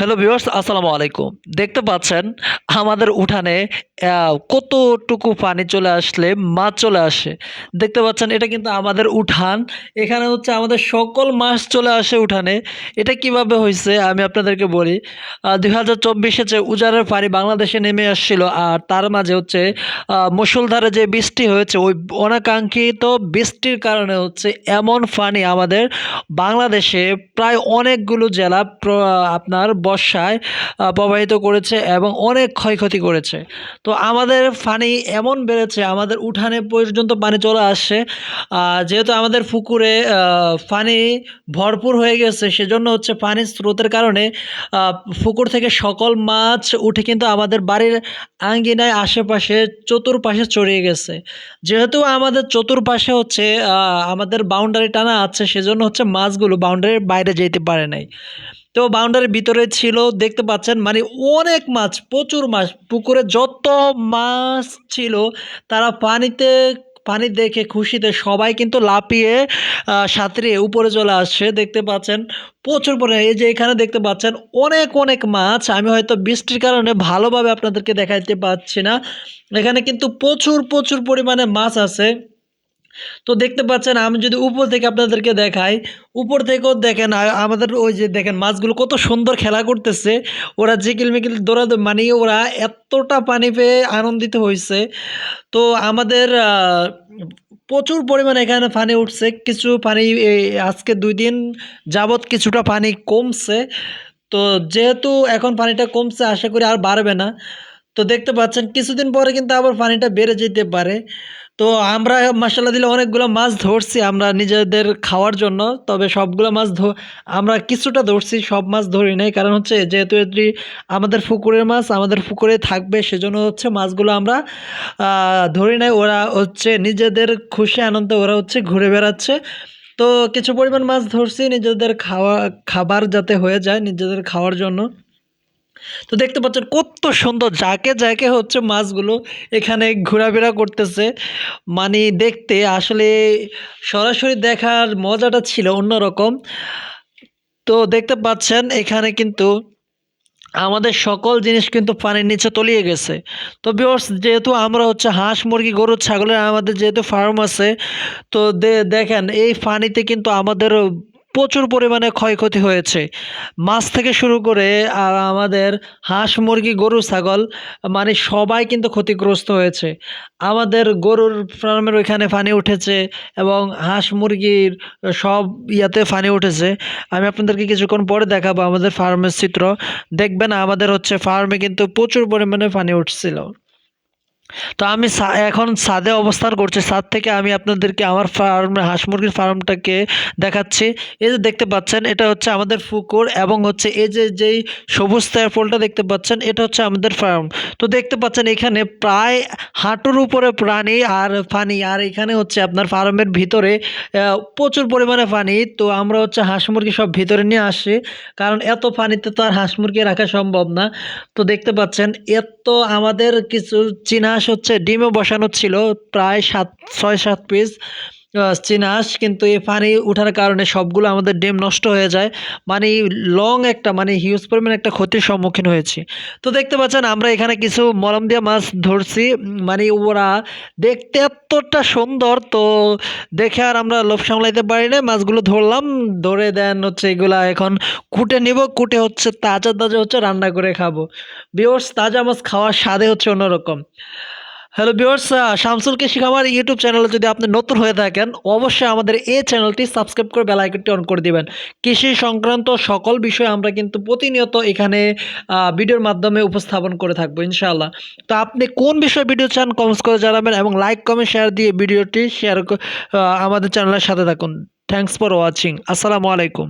Hello viewers আসসালামু আলাইকুম। দেখতে পাচ্ছেন আমাদের উঠানে কতটুকু পানি চলে আসলে মাছ চলে আসে? দেখতে পাচ্ছেন এটা কিন্তু আমাদের উঠান। এখানে হচ্ছে আমাদের সকল মাছ চলে আসে উঠানে। এটা কীভাবে হয়েছে আমি আপনাদেরকে বলি। দুই হাজার চব্বিশে যে উজারের পানি বাংলাদেশে নেমে আসছিল আর তার মাঝে হচ্ছে আহ, মুষলধারে যে বৃষ্টি হয়েছে ওই অনাকাঙ্ক্ষিত বৃষ্টির কারণে হচ্ছে এমন পানি আমাদের বাংলাদেশে প্রায় অনেকগুলো জেলা আপনার বর্ষায় প্রবাহিত করেছে এবং অনেক ক্ষয়ক্ষতি করেছে। তো আমাদের পানি এমন বেড়েছে, আমাদের উঠানে পর্যন্ত পানি চলে আসছে যেহেতু আমাদের পুকুরে পানি ভরপুর হয়ে গেছে, সেজন্য হচ্ছে পানির স্রোতের কারণে পুকুর থেকে সকল মাছ উঠে কিন্তু আমাদের বাড়ির আঙ্গিনায় আশেপাশে চতুর্পাশে ছড়িয়ে গেছে। যেহেতু আমাদের চতুর্পাশে হচ্ছে আমাদের বাউন্ডারি টানা আছে, সেজন্য হচ্ছে মাছগুলো বাউন্ডারির বাইরে যেতে পারে নাই। তো বাউন্ডারির ভিতরে ছিল দেখতে পাচ্ছেন মানে অনেক মাছ প্রচুর মাছ পুকুরে যত মাছ ছিল তারা পানিতে পানি দেখে খুশিতে সবাই কিন্তু লাপিয়ে আহ, সাঁতরিয়ে উপরে চলে আসছে দেখতে পাচ্ছেন প্রচুর পরিমাণে এই যে এখানে দেখতে পাচ্ছেন অনেক অনেক মাছ আমি হয়তো বৃষ্টির কারণে ভালোভাবে আপনাদেরকে দেখাইতে পারছি না এখানে কিন্তু প্রচুর প্রচুর পরিমাণে মাছ আছে। তো দেখতে পাচ্ছেন, আমি যদি উপর থেকে আপনাদেরকে দেখাই, উপর থেকেও দেখেন আমাদের ওই যে দেখেন মাছগুলো কত সুন্দর খেলা করতেছে। ওরা জিকিল মিকিল দৌড়া মানে ওরা এতটা পানি পেয়ে আনন্দিত হয়েছে তো আমাদের প্রচুর পরিমাণে এখানে পানি উঠছে, কিছু পানি আজকে দুই দিন যাবৎ কিছুটা পানি কমছে। তো যেহেতু এখন পানিটা কমছে, আশা করি আর বাড়বে না। তো দেখতে পাচ্ছেন, কিছুদিন পরে কিন্তু আবার পানিটা বেড়ে যেতে পারে। তো আমরা মাসাল্লাহ দিলে অনেকগুলো মাছ ধরছি আমরা নিজেদের খাওয়ার জন্য, তবে সবগুলো মাছ ধ- আমরা কিছুটা ধরছি, সব মাছ ধরি নাই। কারণ হচ্ছে যেহেতু এটি আমাদের পুকুরের মাছ, আমাদের পুকুরে থাকবে, সেজন্য হচ্ছে মাছগুলো আমরা ধরি নাই। ওরা হচ্ছে নিজেদের খুশি আনন্দে ওরা হচ্ছে ঘুরে বেড়াচ্ছে। তো কিছু পরিমাণ মাছ ধরছি নিজেদের খাওয়া, খাবার যাতে হয়ে যায় নিজেদের খাওয়ার জন্য। তো দেখতে পাচ্ছেন কত সুন্দর, যাকে যাকে হচ্ছে মাছগুলো এখানে ঘোরাফেরা করতেছে। মানে দেখতে আসলে সরাসরি দেখার মজাটা ছিল অন্যরকম। তো দেখতে পাচ্ছেন এখানে কিন্তু আমাদের সকল জিনিস কিন্তু পানির নিচে তলিয়ে গেছে। তো বিয়র্স যেহেতু আমরা হচ্ছে হাঁস, মুরগি, গরু, ছাগলের আমাদের যেহেতু ফার্ম আছে, তো দেখেন এই পানিতে কিন্তু আমাদের প্রচুর পরিমাণে ক্ষয়ক্ষতি হয়েছে। মাছ থেকে শুরু করে আমাদের হাঁস, মুরগি, গরু, ছাগল মানে সবাই কিন্তু ক্ষতিগ্রস্ত হয়েছে। আমাদের গরুর ফার্মের ওইখানে ফানি উঠেছে এবং হাঁস, মুরগির সব ইয়াতে ফানি উঠেছে। আমি আপনাদেরকে কিছুক্ষণ পরে দেখাবো আমাদের ফার্মের চিত্র। দেখবেন আমাদের হচ্ছে ফার্মে কিন্তু প্রচুর পরিমাণে ফানি উঠছিল। তো আমি এখন ছাদে অবস্থান করছি। ছাদ থেকে আমি আপনাদেরকে আমার ফার্ম, হাঁস মুরগির ফার্মটাকে দেখাচ্ছি। এই যে দেখতে পাচ্ছেন, এটা হচ্ছে আমাদের পুকুর এবং হচ্ছে এই যে, যেই সবুজ ফলটা দেখতে পাচ্ছেন, এটা হচ্ছে আমাদের ফার্ম। তো দেখতে পাচ্ছেন এখানে প্রায় হাঁটুর উপরে প্রাণী আর পানি আর এখানে হচ্ছে আপনার ফার্মের ভিতরে প্রচুর পরিমাণে পানি তো আমরা হচ্ছে হাঁস মুরগি সব ভিতরে নিয়ে আসি, কারণ এত পানিতে তো আর হাঁস মুরগি রাখা সম্ভব না। তো দেখতে পাচ্ছেন, এত আমাদের কিছু চীনা হাঁস হচ্ছে ডিমও বসানো ছিল প্রায় সাত ছয় সাত পিস চীনা হাঁস কিন্তু এই পানি ওঠার কারণে সবগুলো আমাদের ডিম নষ্ট হয়ে যায়। মানে লং একটা মানে হিউজ পরিমাণ একটা ক্ষতির সম্মুখীন হয়েছি। তো দেখতে পাচ্ছেন, আমরা এখানে কিছু মলম দিয়ে মাছ ধরছি। মানে ওরা দেখতে এতটা সুন্দর, তো দেখে আর আমরা লোভ সামলাইতে পারি না মাছগুলো ধরলাম, ধরে দেন হচ্ছে এগুলা এখন কুটে নিব। কুটে হচ্ছে তাজা তাজা হচ্ছে রান্না করে খাব। বিয়র্স তাজা মাছ খাওয়ার স্বাদে হচ্ছে অন্যরকম। হ্যালো বিয়র্স শামসুল কৃষি খামার ইউটিউব চ্যানেলে যদি আপনি নতুন হয়ে থাকেন, অবশ্যই আমাদের এই চ্যানেলটি সাবস্ক্রাইব করে বেল আইকনটি অন করে দিবেন। কৃষি সংক্রান্ত সকল বিষয় আমরা কিন্তু প্রতিনিয়ত এখানে ভিডিওর মাধ্যমে উপস্থাপন করে থাকব, ইনশাআল্লাহ। তো আপনি কোন বিষয়ে ভিডিও চান কমেন্টস করে জানাবেন এবং লাইক কমেন্ট শেয়ার দিয়ে ভিডিওটি শেয়ার আমাদের চ্যানেলের সাথে থাকুন। থ্যাংকস ফর ওয়াচিং আসসালামু আলাইকুম